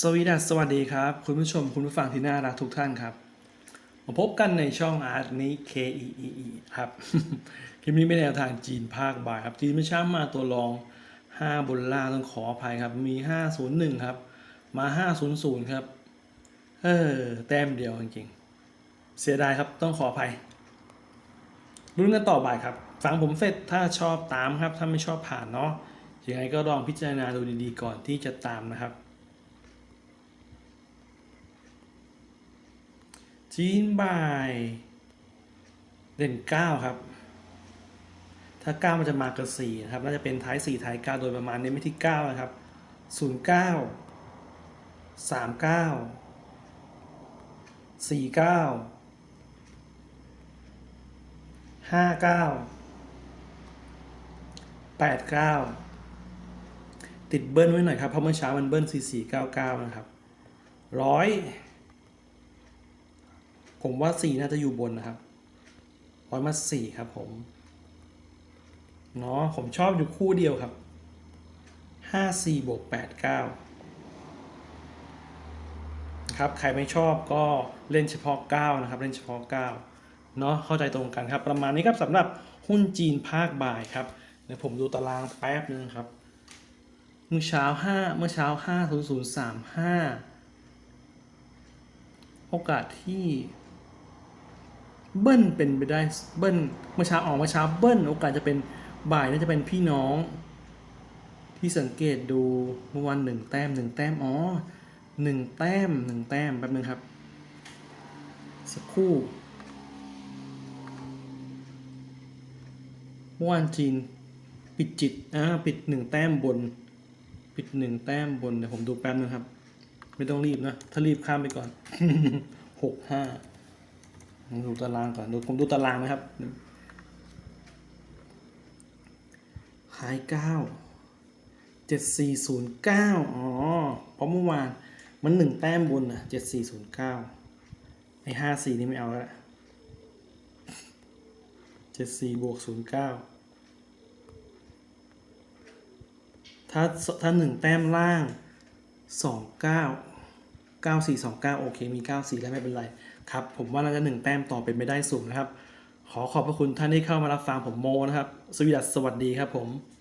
สวีดัสสวัสดีครับ คุณผู้ชมคุณผู้ฟังที่น่ารักทุกท่านครับ มาพบกันในช่องอาร์ตนี้ K E E E ครับ คลิปนี้เป็นแนวทางจีนภาคบ่ายครับ จีนไม่ช้ามาตัวรอง 5 บนล่างต้องขออภัยครับ มี 501 ครับ มา 500 ครับ เออ แต้มเดียวจริงๆ เสียดายครับต้องขออภัยรุ่นกันต่อบ่ายครับฟังผมเสร็จถ้าชอบตามครับ ถ้าไม่ชอบผ่านเนาะยังไงก็ลองพิจารณาดูดีๆก่อนที่จะตามนะครับ จีนบ่าย เด่นเก้าครับ ถ้าเก้ามันจะมากับสี่นะครับ น่าจะเป็นท้ายสี่ท้ายเก้าโดยประมาณนี้ไม่ที่เก้านะครับศูนย์เก้าสามเก้าสี่เก้าห้าเก้าแปดเก้าติดเบิ้ลไว้หน่อยครับ เพราะเมื่อเช้ามันเบิ้ลสี่สี่เก้าเก้านะครับร้อย ผมว่าสี่น่าจะอยู่บนนะครับร้อยมาสี่ครับผม เนาะผมชอบอยู่คู่เดียวครับห้าสี่บวกแปดเก้าครับ ใครไม่ชอบก็เล่นเฉพาะ 9 นะครับ เล่นเฉพาะ 9 เนาะเข้าใจตรงกันครับ ประมาณนี้ครับสำหรับหุ้นจีนภาคบ่ายครับ เดี๋ยวผมดูตารางแป๊บนึงครับ เมื่อเช้า 5 เมื่อเช้า 50035 โอกาสที่ เบิ้ลเป็นไปได้เบิ้ลเมื่อเช้าออกเมื่อเช้าเบิ้ลโอกาสจะเป็นบ่ายน่าจะเป็นพี่น้อง ที่สังเกตดูเมื่อวันหนึ่งแต้มหนึ่งแต้มอ๋อหนึ่งแต้มหนึ่งแต้มแป๊บนึงครับ สักครู่เมื่อวานจีนปิดจิตอ่าปิดหนึ่งแต้มบน ปิดหนึ่งแต้มบนเดี๋ยวผมดูแป๊บนึงครับ ไม่ต้องรีบนะ ถ้ารีบข้ามไปก่อนหกห้า ดูตารางก่อนดูผมดูตารางนะครับหายเก้าเจ็ดสี่ศูนย์เก้าอ๋อเพราะเมื่อวานมันหนึ่งแต้มบนนะเจ็ดสี่ศูนย์เก้าไอห้าสี่นี่ไม่เอาแล้วเจ็ดสี่บวกศูนย์เก้าถ้าถ้าหนึ่งแต้มล่างสองเก้า เก้าสี่สองเก้าโอเค มีเก้าสี่แล้วไม่เป็นไรครับ ผมว่าน่าจะหนึ่งแต้มต่อเป็นไม่ได้สูงนะครับ ขอขอบพระคุณท่านที่เข้ามารับฟังผมโมนะครับ สวีดัสสวัสดีครับผม